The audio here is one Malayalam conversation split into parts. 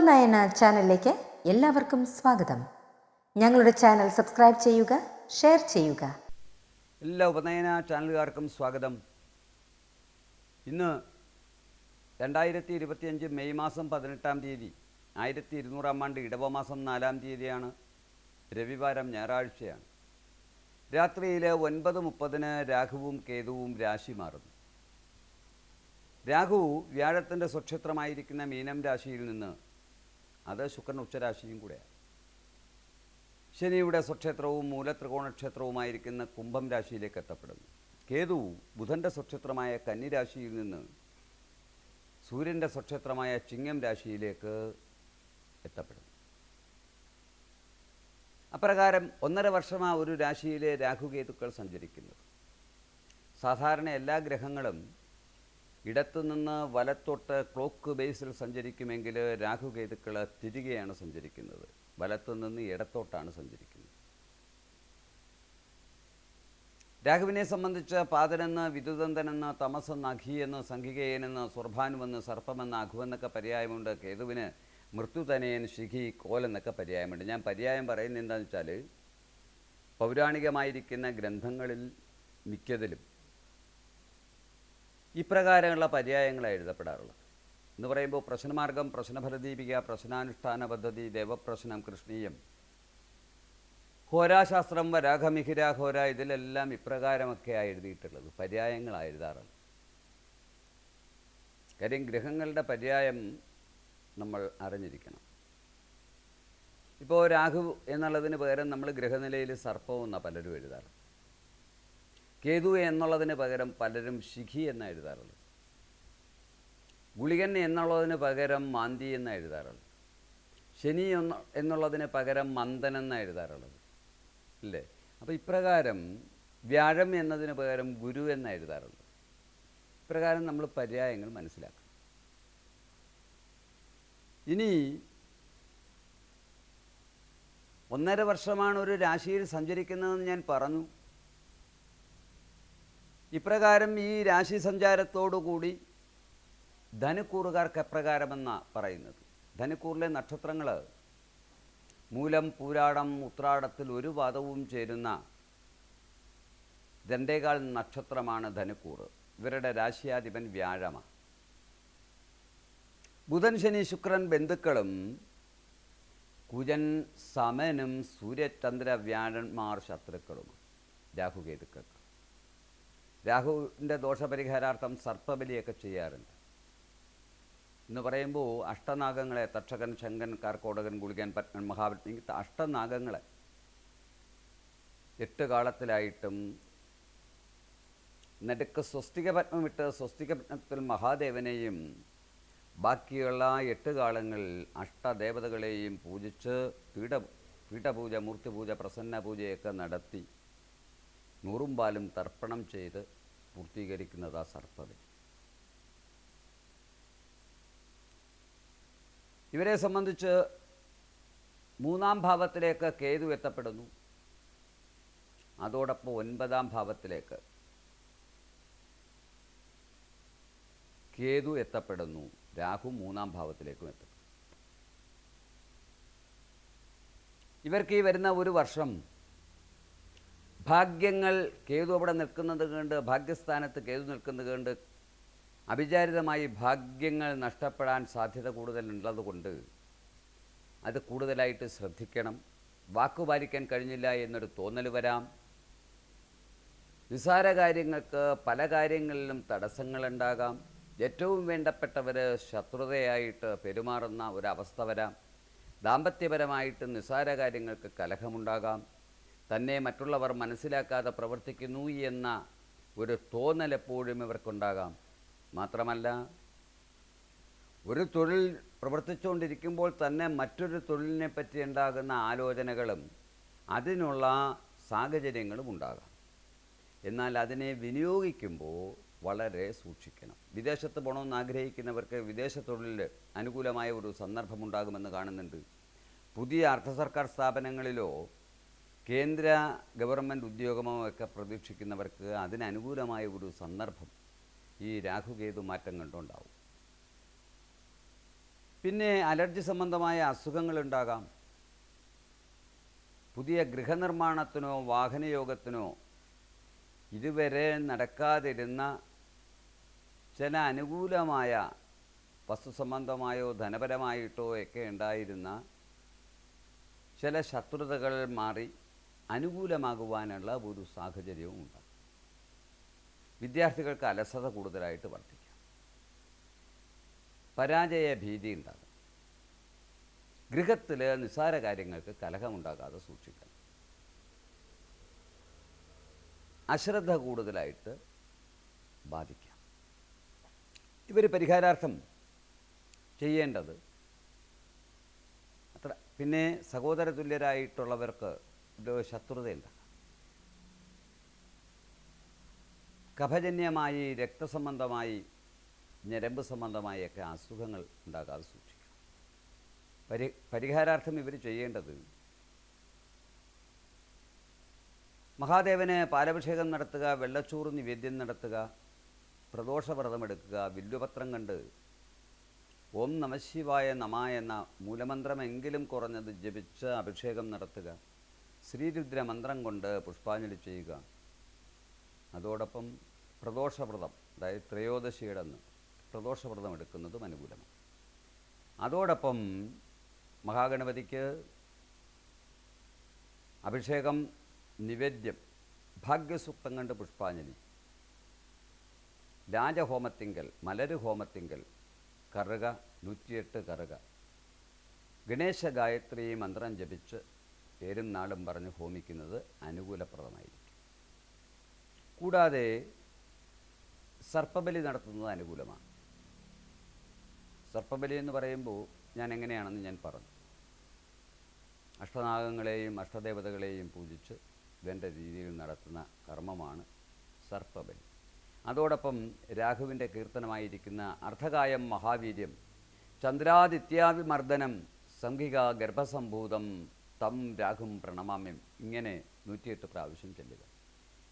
ഉപനയന ചാനലിലേക്ക് എല്ലാവർക്കും സ്വാഗതം. ഞങ്ങളുടെ ചാനൽ സബ്സ്ക്രൈബ് ചെയ്യുക ഷെയർ ചെയ്യുക. എല്ലാ ഉപനയന ചാനലുകാർക്കും സ്വാഗതം. ഇന്ന് രണ്ടായിരത്തി ഇരുപത്തിയഞ്ച് മെയ് മാസം പതിനെട്ടാം തീയതി ആയിരത്തി ഇരുന്നൂറാം ആണ്ട് ഇടവമാസം നാലാം തീയതിയാണ് രവിവാരം ഞായറാഴ്ചയാണ്. രാത്രിയിൽ ഒൻപത് മുപ്പതിന് രാഹുവും കേതുവും രാശി മാറുന്നു. രാഹു വ്യാഴത്തിന്റെ സ്വക്ഷേത്രമായിരിക്കുന്ന മീനം രാശിയിൽ നിന്ന് അത് ശുക്രൻ ഉച്ചരാശിയും കൂടെയാണ്. ശനിയുടെ സ്വക്ഷേത്രവും മൂലത്രികോണക്ഷേത്രവുമായിരിക്കുന്ന കുംഭം രാശിയിലേക്ക് എത്തപ്പെടുന്നു. കേതു ബുധന്റെ സ്വക്ഷേത്രമായ കന്നിരാശിയിൽ നിന്ന് സൂര്യന്റെ സ്വക്ഷേത്രമായ ചിങ്ങം രാശിയിലേക്ക് എത്തപ്പെടുന്നു. അപ്രകാരം ഒന്നര വർഷമാണ് ഒരു രാശിയിലെ രാഹുകേതുക്കൾ സഞ്ചരിക്കുന്നത്. സാധാരണ എല്ലാ ഗ്രഹങ്ങളും ഇടത്തുനിന്ന് വലത്തോട്ട് ക്ലോക്ക് ബേസിൽ സഞ്ചരിക്കുമെങ്കിൽ രാഹുകേതുക്കൾ തിരികെയാണ് സഞ്ചരിക്കുന്നത്. വലത്തുനിന്ന് ഇടത്തോട്ടാണ് സഞ്ചരിക്കുന്നത്. രാഘുവിനെ സംബന്ധിച്ച് പാതനെന്ന് വിദ്യുതന്തനെന്ന് തമസെന്ന് അഘിയെന്ന് സംഘികയനെന്ന് സ്വർഭാനുവെന്ന് സർപ്പമെന്ന് അഘുവെന്നൊക്കെ പര്യായമുണ്ട്. കേതുവിന് മൃത്യുതനയൻ ശിഖി കോലെന്നൊക്കെ പര്യായമുണ്ട്. ഞാൻ പര്യായം പറയുന്നത് എന്താണെന്ന് വെച്ചാൽ പൗരാണികമായിരിക്കുന്ന ഗ്രന്ഥങ്ങളിൽ മിക്കതിലും ഇപ്രകാരമുള്ള പര്യായങ്ങളാണ് എഴുതപ്പെടാറുള്ളത്. എന്ന് പറയുമ്പോൾ പ്രശ്നമാർഗം പ്രശ്നഫലദീപിക പ്രശ്നാനുഷ്ഠാന പദ്ധതി ദേവപ്രശ്നം കൃഷ്ണീയം. ഹോരാശാസ്ത്രം വരാഘമിഹിര ഹോര ഇതിലെല്ലാം ഇപ്രകാരമൊക്കെയാണ് എഴുതിയിട്ടുള്ളത്. പര്യായങ്ങളാണ് എഴുതാറുള്ളത്. കാര്യം ഗ്രഹങ്ങളുടെ പര്യായം നമ്മൾ അറിഞ്ഞിരിക്കണം. ഇപ്പോൾ രാഹു എന്നുള്ളതിന് പകരം നമ്മൾ ഗ്രഹനിലയിൽ സർപ്പവും എന്നാണ് പലരും എഴുതാറ് കേതു എന്നുള്ളതിന് പകരം പലരും ശിഖി എന്ന് എഴുതാറുണ്ട് ഗുളികൻ എന്നുള്ളതിന് പകരം മാന്തി എന്ന് എഴുതാറുണ്ട് ശനി എന്ന എന്നുള്ളതിന് പകരം മന്ദൻ എന്ന് എഴുതാറുള്ളത്. അല്ലേ അപ്പോൾ ഇപ്രകാരം വ്യാഴം എന്നതിന് പകരം ഗുരു എന്ന് എഴുതാറുള്ളത്. ഇപ്രകാരം നമ്മൾ പര്യായങ്ങൾ മനസ്സിലാക്കണം. ഇനി ഒന്നര വർഷമാണ് ഒരു രാശിയിൽ സഞ്ചരിക്കുന്നതെന്ന് ഞാൻ പറഞ്ഞു. ഇപ്രകാരം ഈ രാശി സഞ്ചാരത്തോടുകൂടി ധനുക്കൂറുകാർക്ക് എപ്രകാരമെന്ന പറയുന്നത്? ധനുക്കൂറിലെ നക്ഷത്രങ്ങൾ മൂലം പൂരാടം ഉത്രാടത്തിൽ ഒരു പാദവും ചേരുന്ന രണ്ടേകാൽ നക്ഷത്രമാണ് ധനുക്കൂർ ഇവരുടെ രാശിയാധിപൻ വ്യാഴമാണ് ബുധൻ ശനി ശുക്രൻ ബന്ധുക്കളും കുജൻ സമനും സൂര്യചന്ദ്ര വ്യാഴന്മാർ ശത്രുക്കളുമാണ്. രാഹുകേതുക്കൾക്ക്. രാഹുവിന്റെ ദോഷപരിഹാരാർത്ഥം സർപ്പബലിയൊക്കെ ചെയ്യാറുണ്ട്. എന്ന് പറയുമ്പോൾ അഷ്ടനാഗങ്ങളെ തക്ഷകൻ ശങ്കൻ കാർക്കോടകൻ ഗുളികൻ പത്മൻ മഹാപത്നി അഷ്ടനാഗങ്ങളെ എട്ട് കാലത്തിലായിട്ടും നടുക്ക് സ്വസ്തിക പത്മമിട്ട് സ്വസ്തിക പത്മത്തിൽ മഹാദേവനെയും ബാക്കിയുള്ള എട്ട് കാലങ്ങളിൽ അഷ്ടദേവതകളെയും പൂജിച്ച് പീഠ പീഠപൂജ മൂർത്തിപൂജ പ്രസന്ന പൂജയൊക്കെ നടത്തി. നൂറും പാലും തർപ്പണം ചെയ്ത് പൂർത്തീകരിക്കുന്നത് ആ സർപ്പബലി ഇവരെ സംബന്ധിച്ച് മൂന്നാം ഭാവത്തിലേക്ക് കേതു എത്തപ്പെടുന്നു. അതോടൊപ്പം ഒൻപതാം ഭാവത്തിലേക്ക് കേതു എത്തപ്പെടുന്നു. രാഹു മൂന്നാം ഭാവത്തിലേക്കും എത്തപ്പെടുന്നു. ഇവർക്ക് ഈ വരുന്ന ഒരു വർഷം ഭാഗ്യങ്ങൾ കേതു അവിടെ നിൽക്കുന്നത് കണ്ട് ഭാഗ്യസ്ഥാനത്ത് കേതു നിൽക്കുന്നത് കണ്ട് അവിചാരിതമായി ഭാഗ്യങ്ങൾ നഷ്ടപ്പെടാൻ സാധ്യത കൂടുതലുള്ളതുകൊണ്ട് അത് കൂടുതലായിട്ട് ശ്രദ്ധിക്കണം. വാക്കുപാലിക്കാൻ കഴിഞ്ഞില്ല എന്നൊരു തോന്നൽ വരാം. നിസാര കാര്യങ്ങൾക്ക് പല കാര്യങ്ങളിലും തടസ്സങ്ങളുണ്ടാകാം. ഏറ്റവും വേണ്ടപ്പെട്ടവർ ശത്രുതയായിട്ട് പെരുമാറുന്ന ഒരവസ്ഥ വരാം. ദാമ്പത്യപരമായിട്ട് നിസാര കാര്യങ്ങൾക്ക് കലഹമുണ്ടാകാം. തന്നെ മറ്റുള്ളവർ മനസ്സിലാക്കാതെ പ്രവർത്തിക്കുന്നു എന്ന ഒരു തോന്നൽ എപ്പോഴും ഇവർക്കുണ്ടാകാം. മാത്രമല്ല ഒരു തൊഴിൽ പ്രവർത്തിച്ചുകൊണ്ടിരിക്കുമ്പോൾ തന്നെ മറ്റൊരു തൊഴിലിനെ പറ്റി ഉണ്ടാകുന്ന ആലോചനകളും അതിനുള്ള സാഹചര്യങ്ങളും ഉണ്ടാകാം. എന്നാൽ അതിനെ വിനിയോഗിക്കുമ്പോൾ വളരെ സൂക്ഷിക്കണം. വിദേശത്ത് പോകണമെന്ന് ആഗ്രഹിക്കുന്നവർക്ക് വിദേശ തൊഴിലിൽ അനുകൂലമായ ഒരു സന്ദർഭമുണ്ടാകുമെന്ന് കാണുന്നുണ്ട്. പുതിയ അർദ്ധ സർക്കാർ സ്ഥാപനങ്ങളിലോ കേന്ദ്ര ഗവൺമെന്റ് ഉദ്യോഗമോ ഒക്കെ പ്രതീക്ഷിക്കുന്നവർക്ക് അതിനനുകൂലമായ ഒരു സന്ദർഭം ഈ രാഹുകേതു മാറ്റം കണ്ടുണ്ടാവും. പിന്നെ അലർജി സംബന്ധമായ അസുഖങ്ങളുണ്ടാകാം പുതിയ ഗൃഹനിർമ്മാണത്തിനോ വാഹനയോഗത്തിനോ ഇതുവരെ നടക്കാതിരുന്ന ചില അനുകൂലമായ വസ്തു സംബന്ധമായോ ധനപരമായിട്ടോ ഒക്കെ ഉണ്ടായിരുന്ന ചില ശത്രുതകൾ മാറി. അനുകൂലമാകുവാനുള്ള ഒരു സാഹചര്യവും ഉണ്ടാകും. വിദ്യാർത്ഥികൾക്ക് അലസത കൂടുതലായിട്ട് വർദ്ധിക്കാം. പരാജയ ഭീതി ഉണ്ടാകും. ഗൃഹത്തിൽ നിസ്സാര കാര്യങ്ങൾക്ക് കലഹമുണ്ടാകാതെ സൂക്ഷിക്കണം അശ്രദ്ധ കൂടുതലായിട്ട് ബാധിക്കാം. ഇവർ പരിഹാരാർത്ഥം ചെയ്യേണ്ടത് അത്ര. പിന്നെ സഹോദര തുല്യരായിട്ടുള്ളവർക്ക് ഒരു ശത്രുതയുണ്ടാകാം കഫജന്യമായി രക്തസംബന്ധമായി ഞരമ്പ് സംബന്ധമായി ഒക്കെ അസുഖങ്ങൾ ഉണ്ടാകാതെ സൂക്ഷിക്കണം. പരി പരിഹാരാർത്ഥം ഇവർ ചെയ്യേണ്ടത് മഹാദേവന് പാലഭിഷേകം നടത്തുക വെള്ളച്ചോറ് നിവേദ്യം നടത്തുക പ്രദോഷവ്രതമെടുക്കുക വില്ലുപത്രം കണ്ട് ഓം നമശിവായ നമ എന്ന മൂലമന്ത്രമെങ്കിലും കുറഞ്ഞത് ജപിച്ച് അഭിഷേകം നടത്തുക. ശ്രീരുദ്ര മന്ത്രം കൊണ്ട് പുഷ്പാഞ്ജലി ചെയ്യുക. അതോടൊപ്പം പ്രദോഷവ്രതം അതായത് ത്രയോദശിയുടെ അന്ന് പ്രദോഷവ്രതം എടുക്കുന്നതും അനുകൂലമാണ്. അതോടൊപ്പം മഹാഗണപതിക്ക് അഭിഷേകം നിവേദ്യം ഭാഗ്യസൂക്തം കണ്ട് പുഷ്പാഞ്ജലി. രാജഹോമത്തിങ്കൽ മലര് ഹോമത്തിങ്കൽ കറുക നൂറ്റിയെട്ട് കറുക. ഗണേശ ഗായത്രി മന്ത്രം ജപിച്ച് പേരും നാളും പറഞ്ഞ് ഹോമിക്കുന്നത് അനുകൂലപ്രദമായിരിക്കും. കൂടാതെ സർപ്പബലി നടത്തുന്നത് അനുകൂലമാണ്. സർപ്പബലി എന്ന് പറയുമ്പോൾ ഞാൻ എങ്ങനെയാണെന്ന് ഞാൻ പറഞ്ഞു. അഷ്ടനാഗങ്ങളെയും അഷ്ടദേവതകളെയും പൂജിച്ച് വേണ്ട രീതിയിൽ നടത്തുന്ന കർമ്മമാണ് സർപ്പബലി. അതോടൊപ്പം രാഘുവിന്റെ കീർത്തനമായിരിക്കുന്ന അർദ്ധകായം മഹാവീര്യം ചന്ദ്രാദിത്യാവിമർദ്ദനം സംഘിക ഗർഭസംഭൂതം തം രാഘും പ്രണമാമ്യം. ഇങ്ങനെ നൂറ്റിയെട്ട് പ്രാവശ്യം ചെല്ലുക.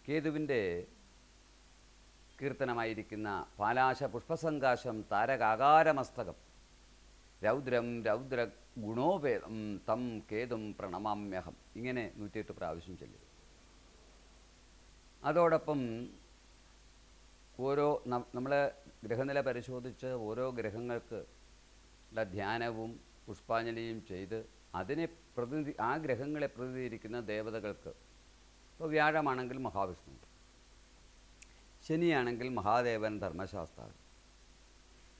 കേതുവിന്റെ കീർത്തനമായിരിക്കുന്ന പാലാശ പുഷ്പസങ്കാശം താരകാകാരമസ്തകം. രൗദ്രം രൗദ്ര ഗുണോപേതം തം കേതും പ്രണമാമ്യഹം. ഇങ്ങനെ നൂറ്റിയെട്ട് പ്രാവശ്യം ചെല്ലുക. അതോടൊപ്പം ഓരോ നമ്മൾ ഗ്രഹനില പരിശോധിച്ച് ഓരോ ഗ്രഹങ്ങൾക്ക് ധ്യാനവും പുഷ്പാഞ്ജലിയും ചെയ്ത് അതിനെ പ്രതിനിധി ആ ഗ്രഹങ്ങളെ പ്രതിനിധീകരിക്കുന്ന ദേവതകൾക്ക് ഇപ്പോൾ വ്യാഴമാണെങ്കിൽ മഹാവിഷ്ണു ശനിയാണെങ്കിൽ മഹാദേവൻ ധർമ്മശാസ്താവ്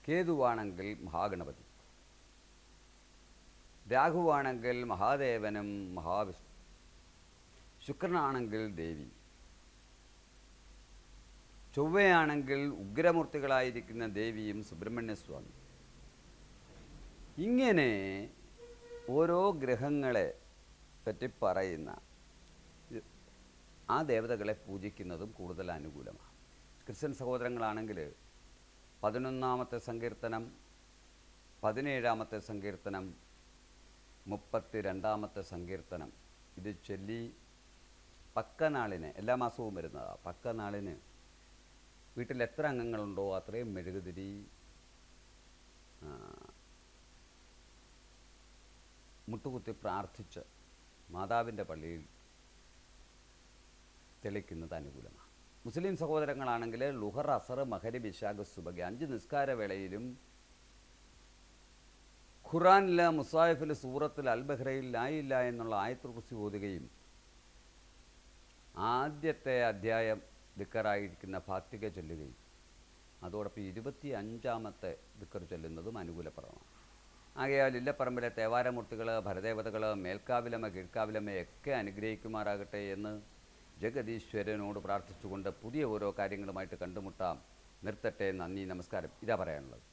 കേതുവാണെങ്കിൽ മഹാഗണപതി. രാഹുവാണെങ്കിൽ മഹാദേവനും മഹാവിഷ്ണു ശുക്രനാണെങ്കിൽ ദേവി. ചൊവ്വയാണെങ്കിൽ ഉഗ്രമൂർത്തികളായിരിക്കുന്ന ദേവിയും സുബ്രഹ്മണ്യസ്വാമി. ഇങ്ങനെ ഓരോ ഗ്രഹങ്ങളെ പറ്റി പറയുന്ന ആ ദേവതകളെ പൂജിക്കുന്നതും കൂടുതൽ അനുകൂലമാണ്. ക്രിസ്ത്യൻ സഹോദരങ്ങളാണെങ്കിൽ പതിനൊന്നാമത്തെ സങ്കീർത്തനം പതിനേഴാമത്തെ സങ്കീർത്തനം മുപ്പത്തി രണ്ടാമത്തെ സങ്കീർത്തനം ഇത് ചൊല്ലി പക്കനാളിന് എല്ലാ മാസവും വരുന്നതാണ് പക്കനാളിന് വീട്ടിൽ എത്ര അംഗങ്ങളുണ്ടോ അത്രയും മെഴുകുതിരി മുട്ടുകുത്തി പ്രാർത്ഥിച്ച് മാതാവിന്റെ പള്ളിയിൽ തെളിക്കുന്നത് അനുകൂലമാണ്. മുസ്ലിം സഹോദരങ്ങളാണെങ്കിൽ ലുഹർ അസർ മഹരി ബിശാഖ് സുബഗ അഞ്ച് നിസ്കാരവേളയിലും ഖുറാനിലെ മുസാഹിഫിൽ സൂറത്തിൽ അൽ ബഹ്റയിൽ ലായില്ല എന്നുള്ള ആയത്തുൽ കുറിച്ച് ഓതുകയും ആദ്യത്തെ അധ്യായം ദിക്കറായിരിക്കുന്ന ഫാത്തിക ചൊല്ലുകയും അതോടൊപ്പം ഇരുപത്തി അഞ്ചാമത്തെ ദിക്കർ ചൊല്ലുന്നതും അനുകൂലപ്രദമാണ്. ആകയാൽ ഇല്ലപ്പറമ്പിലെ തേവാരമൂർത്തികൾ ഭരദേവതകൾ മേൽക്കാവിലമ കീഴ്ക്കാവിലമ്മയൊക്കെ അനുഗ്രഹിക്കുമാറാകട്ടെ എന്ന് ജഗദീശ്വരനോട് പ്രാർത്ഥിച്ചുകൊണ്ട് പുതിയ ഓരോ കാര്യങ്ങളുമായിട്ട് കണ്ടുമുട്ടാം. നിർത്തട്ടെ നന്ദി നമസ്കാരം. ഇതാ പറയാനുള്ളത്.